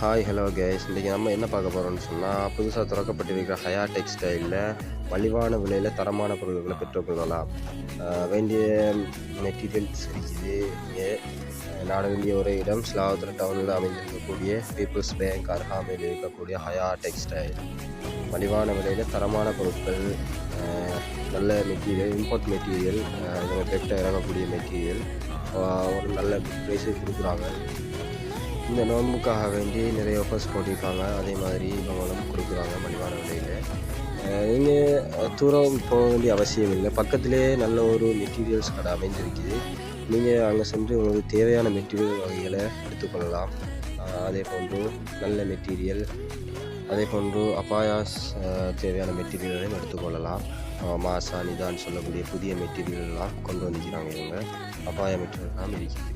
Hi hello case இன்றைக்கி நம்ம என்ன பார்க்க போகிறோம்னு சொன்னால் புதுசாக திறக்கப்பட்டிருக்கிற ஹயா டெக்ஸ்டைலில் மலிவான விலையில் தரமான பொருட்களை பெற்றுக்கொள்ளலாம் வேண்டிய மெட்டீரியல்ஸ் இருக்குது இங்கே நாட வேண்டிய ஒரு இடம் ஸ்லாவத்தில் டவுனில் அமைந்திருக்கக்கூடிய பீப்புள்ஸ் பேங்க் அருகாமையில் இருக்கக்கூடிய ஹயா டெக்ஸ்டைல் மலிவான விலையில் தரமான பொருட்கள் நல்ல மெட்டீரியல் இம்போர்ட் மெட்டீரியல் இதில் இறங்கக்கூடிய மெட்டீரியல் ஒரு நல்ல ப்ரைஸை கொடுக்குறாங்க. இந்த நோன்புக்காக வேண்டி நிறைய ஆஃபர்ஸ் போட்டிருக்காங்க. அதே மாதிரி இவங்களும் கொடுக்குறாங்க மலிவான விலையில். நீங்கள் தூரம் போக வேண்டிய அவசியம் இல்லை. பக்கத்திலே நல்ல ஒரு மெட்டீரியல்ஸ் கடை அமைஞ்சிருக்குது நீங்கள் அங்கே சென்று உங்களுக்கு தேவையான மெட்டீரியல் வகைகளை எடுத்துக்கொள்ளலாம். அதே போன்று நல்ல மெட்டீரியல் அதே போன்று அபாயாஸ் தேவையான மெட்டீரியலையும் எடுத்துக்கொள்ளலாம். மாசா நிதான் சொல்லக்கூடிய புதிய மெட்டீரியல்லாம் கொண்டு வந்துக்கிறாங்க இவங்க. அபாய மெட்டீரியல்லாம் இருக்குது